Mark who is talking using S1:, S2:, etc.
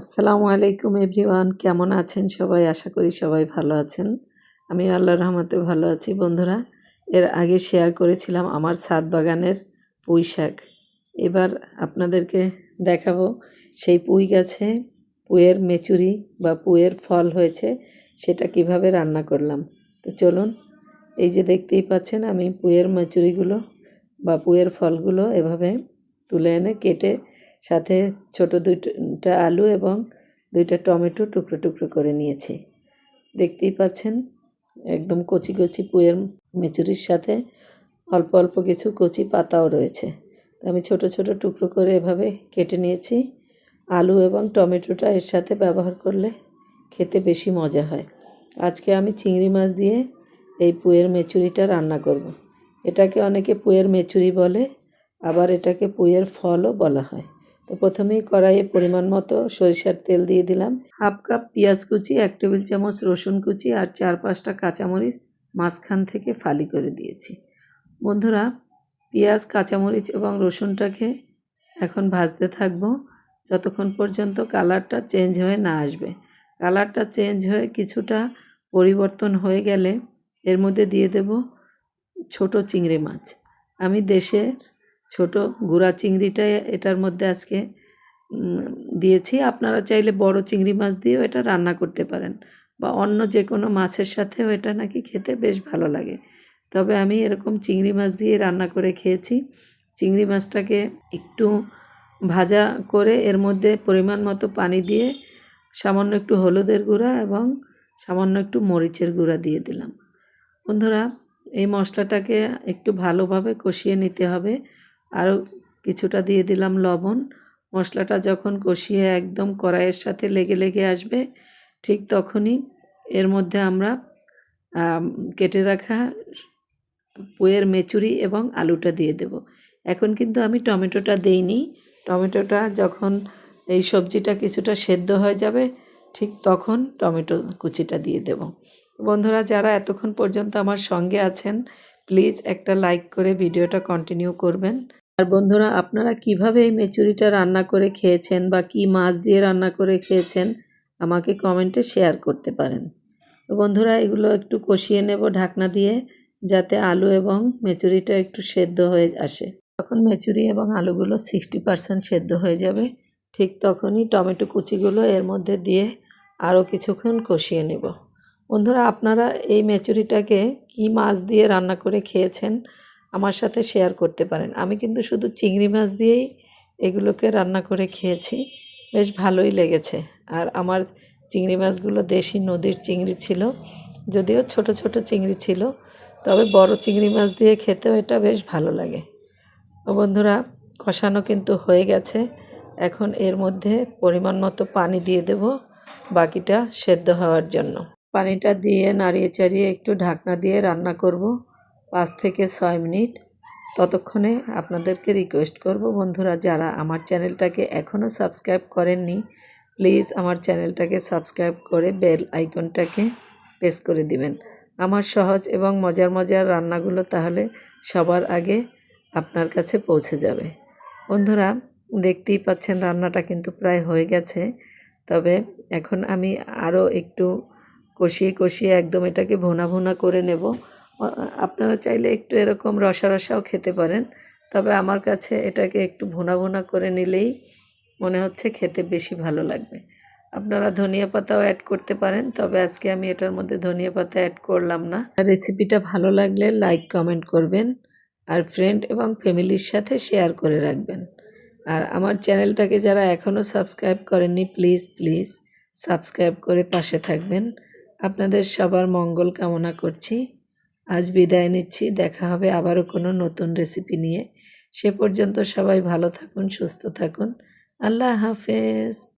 S1: আসসালামু আলাইকুম এভরিওয়ান, কেমন আছেন সবাই? আশা করি সবাই ভালো আছেন। আমি আল্লাহ রহমতে ভালো আছি। বন্ধুরা, এর আগে শেয়ার করেছিলাম আমার ছাদ বাগানের পুঁই শাক। এবার আপনাদেরকে দেখাবো সেই পুঁই গাছে পুঁয়ের মেচুরি বা পুঁয়ের ফল হয়েছে, সেটা কীভাবে রান্না করলাম। তো চলুন, এই যে দেখতেই পাচ্ছেন, আমি পুঁয়ের মেচুরিগুলো বা পুঁয়ের ফলগুলো এভাবে তুলে এনে কেটে সাথে ছোট দুইটা আলু এবং দুইটা টমেটো টুকরো টুকরো করে নিয়েছি। দেখতেই পাচ্ছেন, একদম কচি কচি পুয়ের মেচুরির সাথে অল্প অল্প কিছু কচি পাতাও রয়েছে। আমি ছোট ছোট টুকরো করে এভাবে কেটে নিয়েছি। আলু এবং টমেটোটা এর সাথে ব্যবহার করলে খেতে বেশি মজা হয়। আজকে আমি চিংড়ি মাছ দিয়ে এই পুয়ের মেচুরিটা রান্না করব। এটাকে অনেকে পুয়ের মেচুরি বলে, আবার এটাকে পুয়ের ফলও বলা হয়। তো প্রথমেই কড়াইয়ে পরিমাণ মতো সরিষার তেল দিয়ে দিলাম। হাফ কাপ পেঁয়াজ কুচি, এক টেবিল চামচ রসুন কুচি আর চার পাঁচটা কাঁচামরিচ মাঝখান থেকে ফালি করে দিয়েছি। বন্ধুরা, পেঁয়াজ, কাঁচামরিচ এবং রসুনটাকে এখন ভাজতে থাকব। যতক্ষণ পর্যন্ত কালারটা চেঞ্জ হয়ে না আসবে। কালারটা চেঞ্জ হয়ে কিছুটা পরিবর্তন হয়ে গেলে এর মধ্যে দিয়ে দেব ছোট চিংড়ি মাছ। আমি দেশের ছোট গুঁড়া চিংড়িটা এটার মধ্যে আজকে দিয়েছি। আপনারা চাইলে বড় চিংড়ি মাছ দিয়েও এটা রান্না করতে পারেন বা অন্য যে কোনো মাছের সাথেও এটা নাকি খেতে বেশ ভালো লাগে। তবে আমি এরকম চিংড়ি মাছ দিয়ে রান্না করে খেয়েছি। চিংড়ি মাছটাকে একটু ভাজা করে এর মধ্যে পরিমাণ মতো পানি দিয়ে সামান্য একটু হলুদের গুঁড়া এবং সামান্য একটু মরিচের গুঁড়া দিয়ে দিলাম। বন্ধুরা, এই মশলাটাকে একটু ভালোভাবে কষিয়ে নিতে হবে। আরও কিছুটা দিয়ে দিলাম লবণ। মশলাটা যখন কষিয়ে একদম কড়াইয়ের সাথে লেগে লেগে আসবে, ঠিক তখনই এর মধ্যে আমরা কেটে রাখা পুয়ের মেচুরি এবং আলুটা দিয়ে দেব। এখন কিন্তু আমি টমেটোটা দেইনি। টমেটোটা যখন এই সবজিটা কিছুটা সেদ্ধ হয়ে যাবে, ঠিক তখন টমেটো কুচিটা দিয়ে দেব। বন্ধুরা, যারা এতক্ষণ পর্যন্ত আমার সঙ্গে আছেন প্লিজ একটা লাইক করে ভিডিওটা কন্টিনিউ করবেন। আর বন্ধুরা, আপনারা কীভাবে এই মেচুরিটা রান্না করে খেয়েছেন বা কি মাছ দিয়ে রান্না করে খেয়েছেন আমাকে কমেন্টে শেয়ার করতে পারেন। তো বন্ধুরা, এগুলো একটু কষিয়ে নেব ঢাকনা দিয়ে যাতে আলু এবং মেচুরিটা একটু সেদ্ধ হয়ে আসে। তখন মেচুরি এবং আলুগুলো সিক্সটি পারসেন্ট সেদ্ধ হয়ে যাবে, ঠিক তখনই টমেটো কুচিগুলো এর মধ্যে দিয়ে আরও কিছুক্ষণ কষিয়ে নেব। বন্ধুরা, আপনারা এই মেচুরিটাকে কি মাছ দিয়ে রান্না করে খেয়েছেন আমার সাথে শেয়ার করতে পারেন। আমি কিন্তু শুধু চিংড়ি মাছ দিয়েই এগুলোকে রান্না করে খেয়েছি। বেশ ভালোই লেগেছে। আর আমার চিংড়ি মাছগুলো দেশি নদীর চিংড়ি ছিল, যদিও ছোট ছোট চিংড়ি ছিল, তবে বড় চিংড়ি মাছ দিয়ে খেতেও এটা বেশ ভালো লাগে। ও বন্ধুরা, কষানো কিন্তু হয়ে গেছে। এখন এর মধ্যে পরিমাণ মতো পানি দিয়ে দেব, বাকিটা সেদ্ধ হওয়ার জন্য। পানিটা দিয়ে নাড়িয়ে চাড়িয়ে একটু ঢাকনা দিয়ে রান্না করব। পাঁচ থেকে ছয় মিনিট। ততক্ষণে আপনাদেরকে রিকোয়েস্ট করব, বন্ধুরা, যারা আমার চ্যানেলটাকে এখনও সাবস্ক্রাইব করেননি প্লিজ আমার চ্যানেলটাকে সাবস্ক্রাইব করে বেল আইকনটাকে প্রেস করে দিবেন। আমার সহজ এবং মজার মজার রান্নাগুলো তাহলে সবার আগে আপনার কাছে পৌঁছে যাবে। বন্ধুরা, দেখতেই পাচ্ছেন রান্নাটা কিন্তু প্রায় হয়ে গেছে। তবে এখন আমি আরও একটু কষিয়ে কষিয়ে একদম এটাকে ভোনা ভোনা করে নেব। আপনারা চাইলে একটু এরকম রসা রসাও খেতে পারেন, তবে আমার কাছে এটাকে একটু ভোনা ভোনা করে নিলেই মনে হচ্ছে খেতে বেশি ভালো লাগবে। আপনারা ধনিয়া পাতাও অ্যাড করতে পারেন, তবে আজকে আমি এটার মধ্যে ধনিয়া পাতা অ্যাড করলাম না। রেসিপিটা ভালো লাগলে লাইক কমেন্ট করবেন, আর ফ্রেন্ড এবং ফ্যামিলির সাথে শেয়ার করে রাখবেন। আর আমার চ্যানেলটাকে যারা এখনও সাবস্ক্রাইব করেননি প্লিজ প্লিজ সাবস্ক্রাইব করে পাশে থাকবেন। আপনাদের সবার মঙ্গল কামনা করছি। আজ বিদায় নিচ্ছি। দেখা হবে আবারও কোনো নতুন রেসিপি নিয়ে। সে পর্যন্ত সবাই ভালো থাকুন, সুস্থ থাকুন। আল্লাহ হাফেজ।